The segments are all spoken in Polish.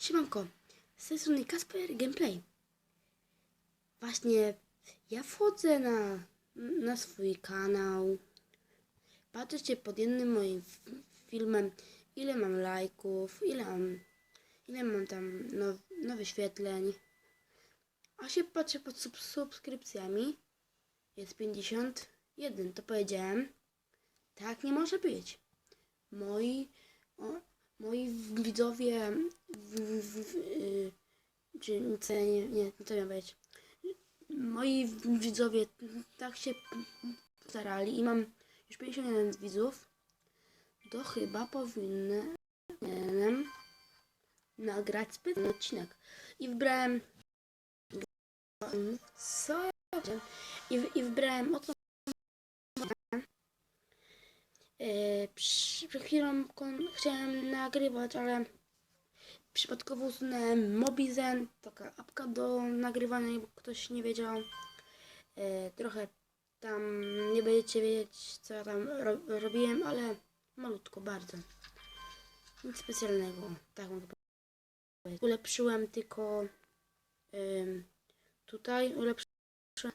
Siemanko, z tej strony Kasper Gameplay. Właśnie ja wchodzę na, na swój kanał. Patrzcie pod jednym moim filmem, ile mam lajków, ile mam, ile mam tam now, no, wyświetleń. A się patrzę pod sub, subskrypcjami. Jest 51, to powiedziałem. Tak nie może być. Moi, o, moi widzowie, w, w, w, y, czy nie, nie, to miał być. Moi widzowie tak się starali i mam już 51 widzów, to chyba powinienem nagrać specjalny odcinek. I wybrałem co i, i wybrałem o co E, przy- Przed chwilą chciałem nagrywać, ale przypadkowo usunąłem Mobizen, taka apka do nagrywania, jakby ktoś nie wiedział. E, trochę tam nie będziecie wiedzieć, co ja tam ro robiłem, ale malutko, bardzo. Nic specjalnego, tak mogę. Ulepszyłem tylko tutaj, ulepszyłem.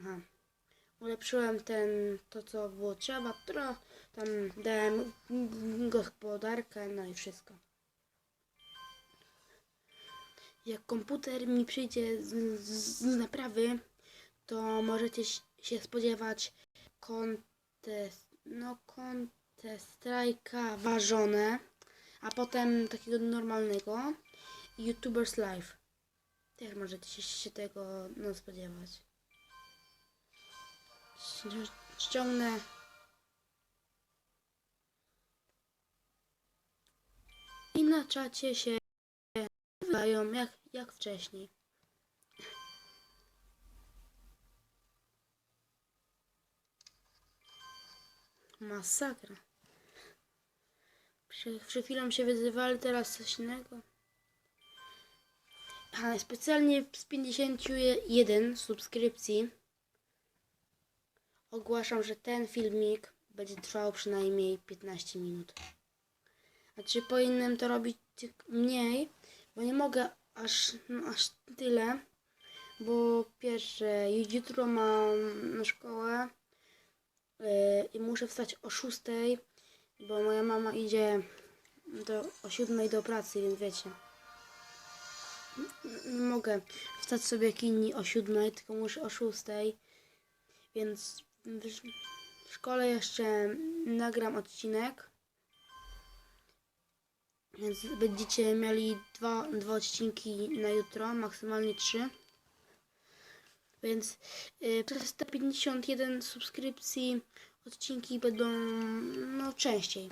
Aha ulepszyłem ten, to co było trzeba, tro, tam dałem gospodarkę, no i wszystko. Jak komputer mi przyjdzie z, z, z naprawy, to możecie się spodziewać kontest, no kontest strajka ważone, a potem takiego normalnego YouTubers Live. Też możecie się, tego no, spodziewać ściągnę i na czacie się wydają jak, jak wcześniej. Masakra. Przed, przed chwilą się wyzywali, teraz coś innego. A specjalnie z 51 subskrypcji ogłaszam, że ten filmik będzie trwał przynajmniej 15 minut. Znaczy powinienem to robić mniej, bo nie mogę aż, no, aż tyle, bo pierwsze, jutro mam na szkołę yy, i muszę wstać o 6, bo moja mama idzie do, o 7 do pracy, więc wiecie. Nie mogę wstać sobie jak inni o 7, tylko muszę o 6, więc w, szkole jeszcze nagram odcinek. Więc będziecie mieli dwa, dwa odcinki na jutro, maksymalnie trzy. Więc y, przez te 51 subskrypcji odcinki będą no częściej.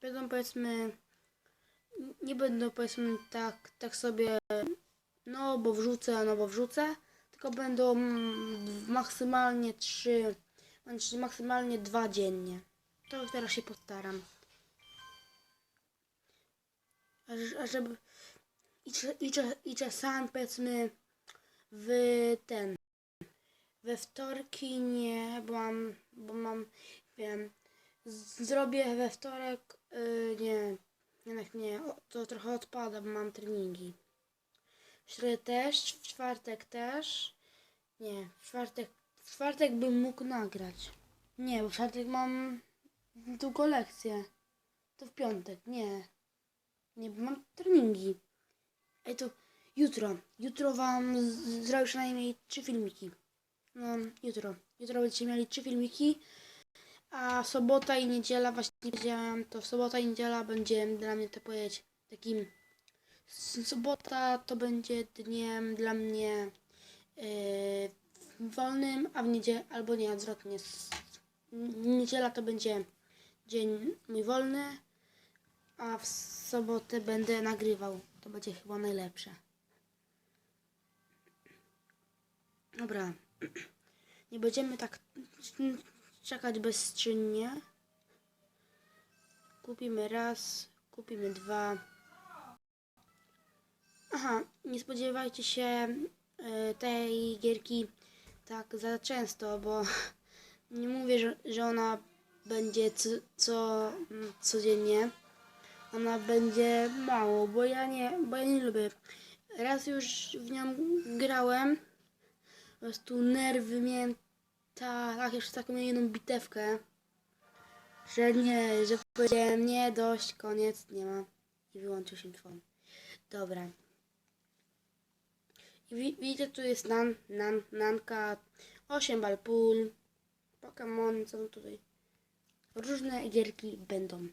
Będą powiedzmy nie będą powiedzmy tak, tak sobie no bo wrzucę, no bo wrzucę, tylko będą mm, maksymalnie trzy znaczy maksymalnie dwa dziennie. To teraz się postaram. A, żeby i, i, i czasami powiedzmy w ten we wtorki nie, bo mam, bo mam wiem, zrobię we wtorek yy, nie, jednak nie, o, to trochę odpada, bo mam treningi. W środę też, w czwartek też. Nie, w czwartek, w czwartek bym mógł nagrać. Nie, bo w czwartek mam długą lekcję. To w piątek, nie. Nie, bo mam treningi. Ej, to jutro. Jutro wam zrobię przynajmniej trzy filmiki. No, jutro. Jutro będziecie mieli trzy filmiki. A sobota i niedziela, właśnie powiedziałem, to sobota i niedziela będzie dla mnie, to powiedzieć, takim... Sobota to będzie dniem dla mnie yy, wolnym, a w niedzielę, albo nie, odwrotnie. Niedziela to będzie dzień mój wolny, a w sobotę będę nagrywał. To będzie chyba najlepsze. Dobra. Nie będziemy tak czekać bezczynnie. Kupimy raz, kupimy dwa. Aha, nie spodziewajcie się y, tej gierki tak za często, bo nie mówię, że, ona będzie co, co, mm, codziennie. ona będzie mało, bo ja nie, bo ja nie lubię. Raz już w nią grałem, po prostu nerwy miałem ta, tak, jeszcze taką jedną bitewkę, że nie, że powiedziałem nie, dość, koniec, nie ma i wyłączył się twon. Dobra. I wi- widzicie, tu jest nan, nan, nanka, 8 bal pól, Pokémon, co tutaj? Różne gierki będą.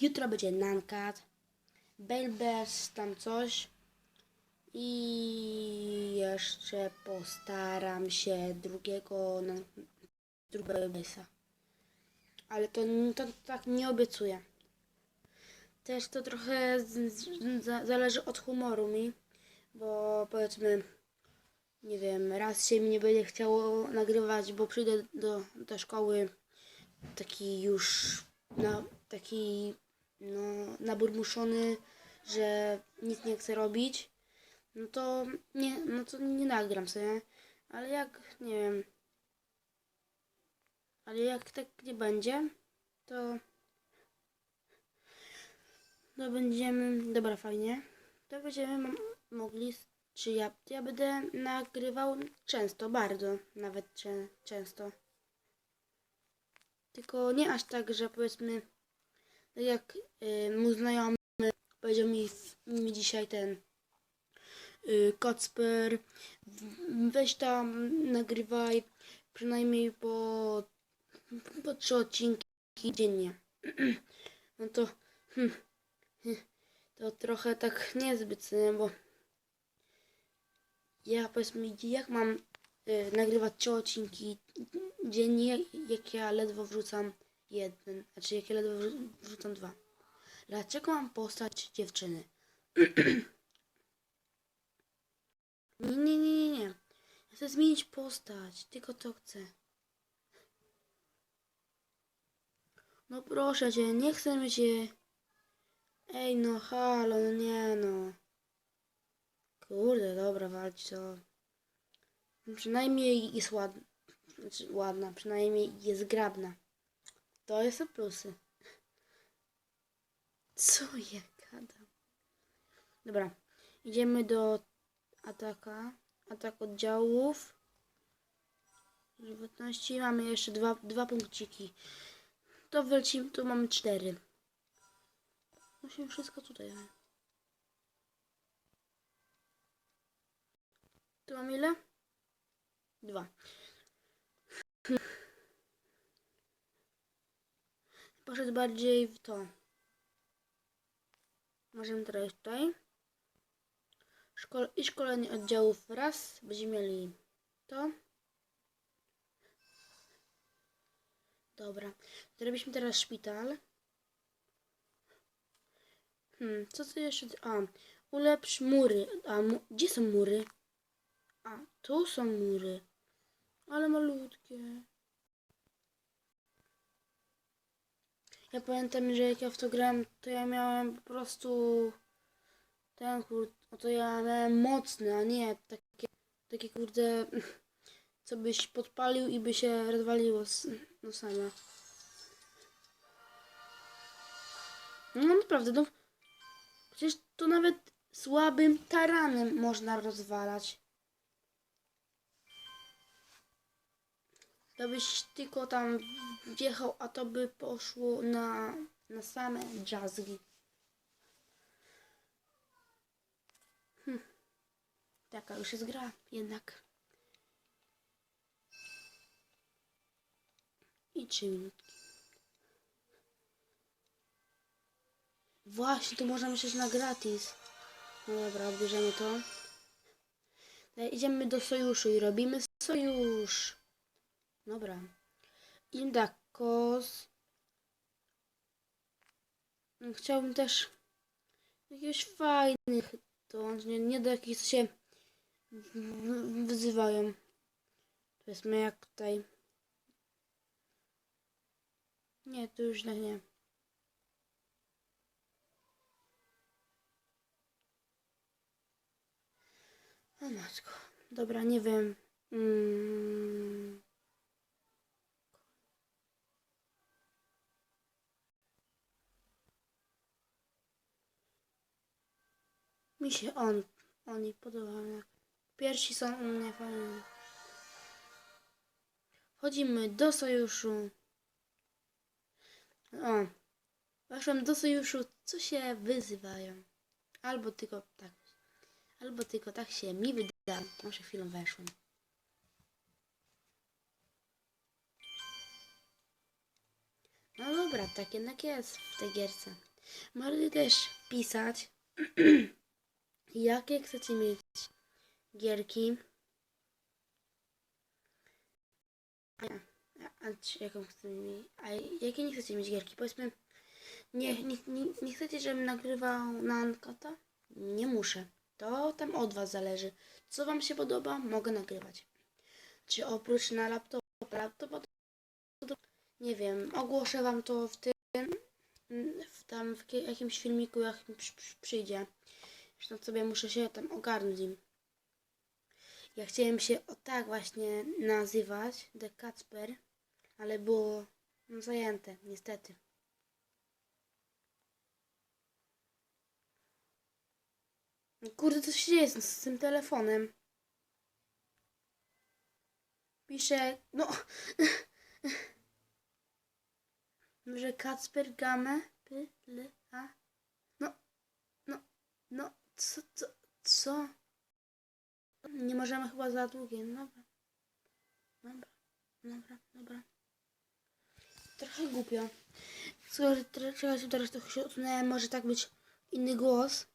Jutro będzie Nankat, Belbers, tam coś. I jeszcze postaram się drugiego, drugiego Belbesa. Ale to, to tak nie obiecuję. Też to trochę z, z, za- zależy od humoru mi, bo powiedzmy, nie wiem, raz się mi nie będzie chciało nagrywać, bo przyjdę do, do szkoły taki już no, taki no, naburmuszony, że nic nie chcę robić, no to nie, no to nie nagram sobie. Ale jak, nie wiem, ale jak tak nie będzie, to to będziemy, dobra, fajnie, to będziemy mogli, czy ja, ja będę nagrywał często, bardzo, nawet czę- często. Tylko nie aż tak, że powiedzmy, tak jak y, mój znajomy powiedział mi, mi dzisiaj ten y, Kocper, w- weź tam, nagrywaj przynajmniej po, po trzy odcinki dziennie. No to, hmm, to trochę tak niezbyt, nie, bo ja powiedzmy, jak mam y, nagrywać trzy odcinki dziennie, jak ja ledwo wrzucam jeden, znaczy jak ja ledwo wrzu- wrzucam dwa. Dlaczego mam postać dziewczyny? nie, nie, nie, nie, nie. Ja chcę zmienić postać, tylko to chcę. No proszę cię, nie chcę je. Ej, no halo, no nie no. Kurde, dobra, walcz to. Przynajmniej jest ładna. Znaczy ładna, przynajmniej jest grabna. To jest plusy. Co ja gadam? Dobra, idziemy do ataka. Atak oddziałów. Żywotności. Mamy jeszcze dwa, dwa punkciki. To wlecimy, tu mamy cztery. Musimy wszystko tutaj. Tu mam ile? Dwa. Poszedł bardziej w to. Możemy teraz tutaj. Szkol I szkolenie oddziałów raz. Będziemy mieli to. Dobra. Zrobiliśmy teraz szpital. Hmm, co tu jeszcze? A, ulepsz mury. A, mu gdzie są mury? A, tu są mury. Ale malutkie. Ja pamiętam, że jak ja w to grałem, to ja miałem po prostu ten kurde, to ja miałem mocny, a nie takie, takie kurde, co byś podpalił i by się rozwaliło no same. No naprawdę, no przecież to nawet słabym taranem można rozwalać. To byś tylko tam wjechał, a to by poszło na, na same jazzgi. Hm. Taka już jest gra, jednak. I trzy minutki. Właśnie, tu można myśleć na gratis. No dobra, bierzemy to. E, Idziemy do sojuszu i robimy sojusz. Dobra. Indakos. Chciałbym też jakiegoś fajnych to nie, nie do jakichś co się wyzywają. Powiedzmy jak tutaj. Nie, to już tak nie. O matko. Dobra, nie wiem. Mm. Mi się on, oni podobają. Pierwsi są u mnie fajni. Wchodzimy do sojuszu. O, weszłam do sojuszu, co się wyzywają. Albo tylko tak. Albo tylko tak się mi wydaje. Może chwilą weszłam. No dobra, tak jednak jest w tej gierce. Możecie też pisać, jakie chcecie mieć gierki. A, jaką chcecie mieć? A jakie nie chcecie mieć gierki? Powiedzmy, nie, nie, nie, nie chcecie, żebym nagrywał na Ankata? Nie muszę. To tam od was zależy. Co wam się podoba, mogę nagrywać. Czy oprócz na laptopa to nie wiem, ogłoszę wam to w tym, w tam w jakimś filmiku, jak przy, przy, przyjdzie. Zresztą sobie muszę się tam ogarnąć. Ja chciałem się o tak właśnie nazywać, The Kacper, ale było no, zajęte, niestety. Kurde, co się dzieje z, tym telefonem? Pisze, no... Może Kacper Gamę? P, L, A? No, no, no, co, co, co? Nie możemy chyba za długie, dobra. Dobra, dobra, dobra. Trochę głupio. Skoro teraz, teraz trochę się odsunąłem, może tak być inny głos.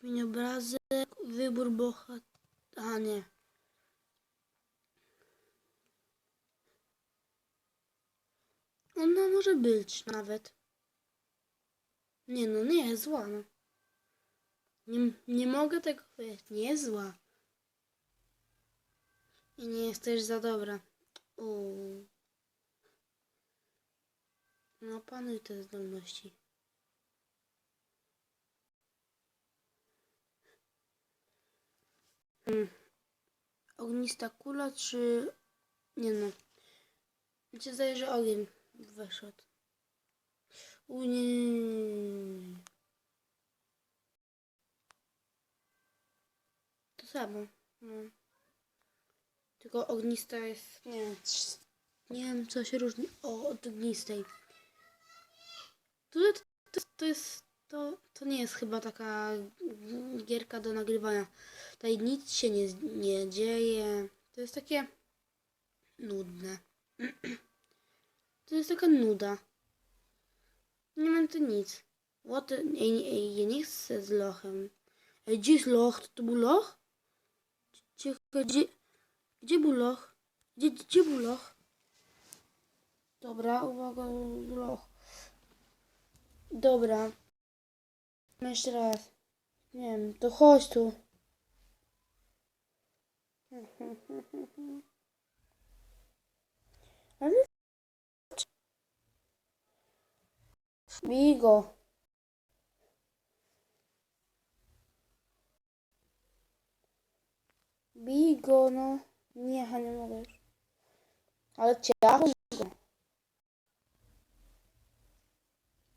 Zmień obrazek, wybór bohatera. A nie. Ona może być nawet. Nie no, nie jest zła. No. Nie, nie mogę tego powiedzieć. Nie jest zła. I nie jest też za dobra. Uuu. No, panuj te zdolności. Hmm. Ognista kula, czy... Nie no. Się zdaje, że ogień weszedł. Nie. To samo. No. Tylko ognista jest, nie wiem, nie wiem co się różni o, od ognistej. Tutaj to, to, to jest, to, to nie jest chyba taka gierka do nagrywania. Tutaj nic się nie, nie dzieje. To jest takie nudne. To jest taka nuda. Nie mam tu nic. What? Ej, ej, ja nie chcę z lochem. Ej, gdzie jest loch? To, to był loch? Ciekawe, gdzie, gdzie był loch? Gdzie, gdzie był loch? Dobra, uwaga, loch. Dobra. Jeszcze raz. Nie wiem, to chodź tu. Ale... Bigo. Bigo, no. Nie, nie mogę już. Ale ciacho go.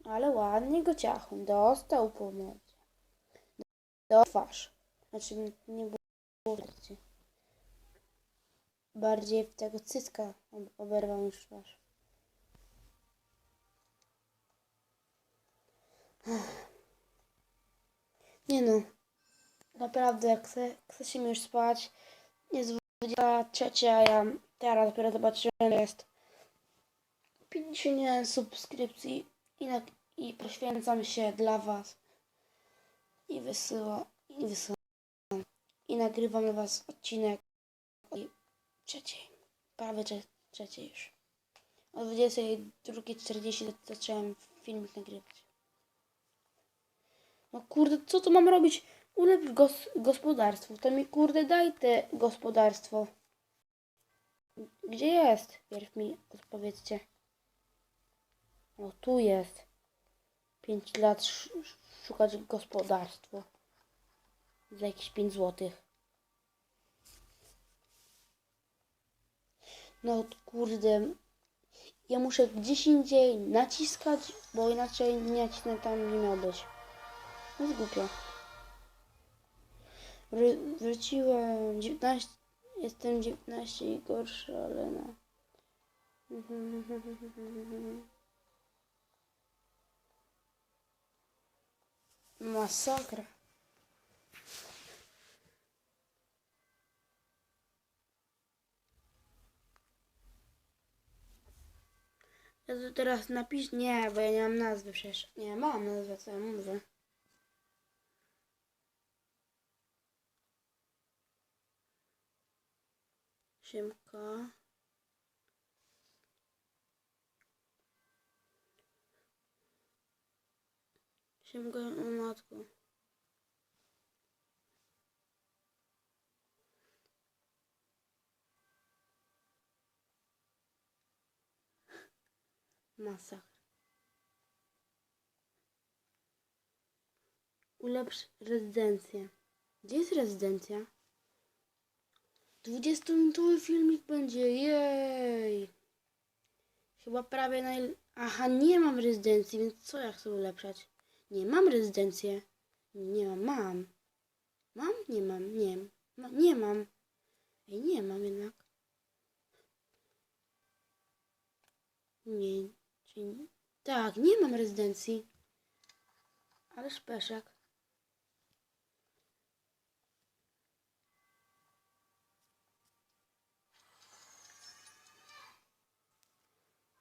Ale ładnie go ciachą. Dostał po mordzie. Do twarz. Znaczy nie było wiecie. Bardziej w tego cycka ob- oberwał niż twarz. Nie no. Naprawdę, jak chce, się mi już spać. Jest 23, a ja teraz dopiero zobaczyłem, jest 51 subskrypcji i, na, i poświęcam się dla Was. I wysyłam, i wysyłam. I nagrywam dla Was odcinek o trzeciej. Prawie trze- trzeciej już. O 22.40 zacząłem filmik nagrywać. No kurde, co to mam robić? Ulepsz gos gospodarstwo. To mi kurde daj te gospodarstwo. Gdzie jest? Pierw mi odpowiedzcie. O, tu jest. 5 lat sz szukać gospodarstwo. Za jakieś 5 złotych. No kurde. ja muszę gdzieś indziej naciskać, bo inaczej nie nacisnę tam, nie miał być. No jest głupio. Wró- wróciłem 19, jestem 19 i gorsza, ale no. Masakra. Ja to teraz napisz, nie, bo ja nie mam nazwy przecież. Nie, mam nazwę, co ja mówię. Siemka. Siemka, o matko. Masakra. Ulepsz rezydencję. Gdzie jest rezydencja? 20-minutowy filmik będzie, jej! Chyba prawie naj... Aha, nie mam rezydencji, więc co ja chcę ulepszać? Nie, mam rezydencję. Nie mam, mam. Mam? Nie mam, nie. Ma, nie mam. Ej, nie mam jednak. Nie, czyli... Tak, nie mam rezydencji. Ale szpeszek.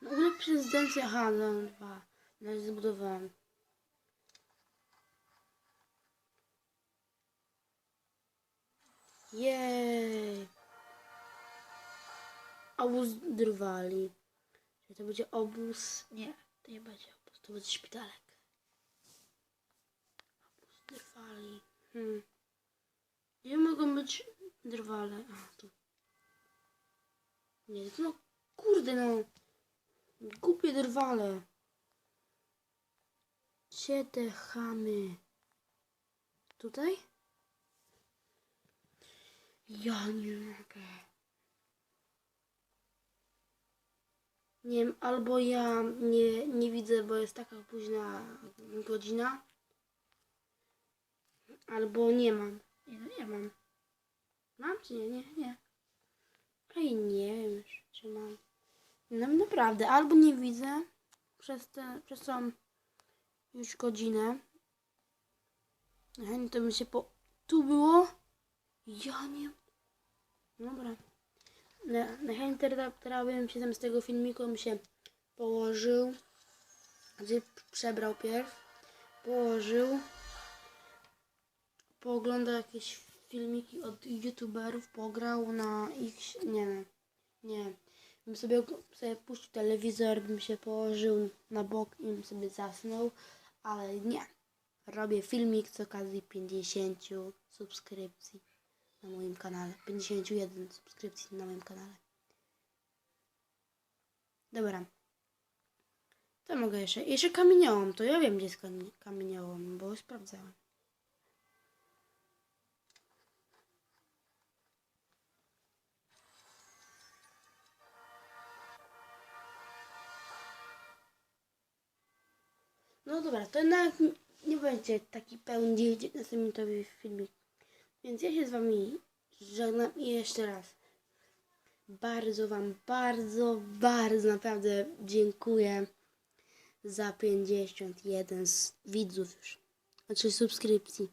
No ulepsz rezydencję, aha, no dwa. Na razie zbudowałem. Jej! Obóz drwali. Czy to będzie obóz? Nie, to nie będzie obóz, to będzie szpitalek. Obóz drwali. Hmm. Gdzie mogą być drwale? A, tu. Nie, no kurde no. Głupie drwale. Gdzie te chamy? Tutaj? Ja nie mogę. Nie wiem, albo ja nie, nie widzę, bo jest taka późna godzina. Albo nie mam. Nie, no nie mam. Mam czy nie? Nie, nie. Ej, nie wiem już, czy mam. No naprawdę, albo nie widzę przez, te, przez tą już godzinę. Chętnie to by się po... Tu było? Ja nie... Dobra. Na, na chętnie teraz, teraz bym się tam z tego filmiku bym się położył. Gdzie przebrał pierw. Położył. Pooglądał jakieś filmiki od youtuberów. Pograł na ich... Nie wiem. Nie. Bym sobie, sobie puścił telewizor, bym się położył na bok i bym sobie zasnął. Ale nie. Robię filmik z okazji 50 subskrypcji na moim kanale. 51 subskrypcji na moim kanale. Dobra. To mogę jeszcze. Jeszcze kamieniołom. To ja wiem, gdzie jest kami- kamieniołom, bo sprawdzałem. No dobra, to jednak nie będzie taki pełny 19-minutowy filmik. Więc ja się z wami żegnam i jeszcze raz. Bardzo wam, bardzo, bardzo naprawdę dziękuję za 51 s- widzów już. Znaczy subskrypcji.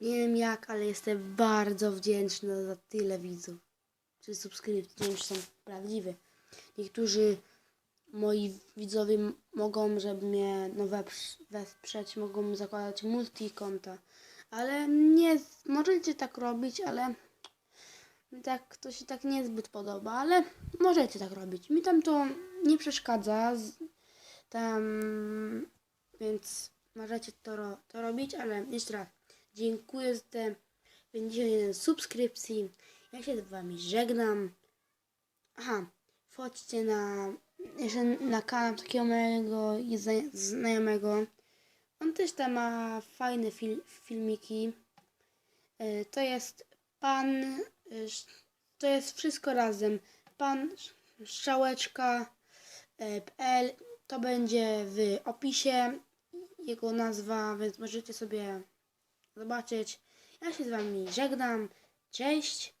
Nie wiem jak, ale jestem bardzo wdzięczna za tyle widzów. Czy subskrypcji, nie wiem czy są prawdziwe. Niektórzy moi widzowie mogą, żeby mnie no wesprzeć, mogą zakładać multikonta. Ale nie, możecie tak robić, ale tak to się tak niezbyt podoba, ale możecie tak robić. Mi tam to nie przeszkadza. z- Tam, więc możecie to, ro- to robić, ale jeszcze raz dziękuję za te 51 subskrypcji. Ja się z wami żegnam. Aha, wchodźcie na jeszcze na kanał takiego mojego zna- znajomego. On też tam ma fajne fil, filmiki. Y, To jest pan. sz- To jest wszystko razem. Pan Sz- Strzałeczka. e. To będzie w opisie jego nazwa, więc możecie sobie zobaczyć. Ja się z Wami żegnam. Cześć.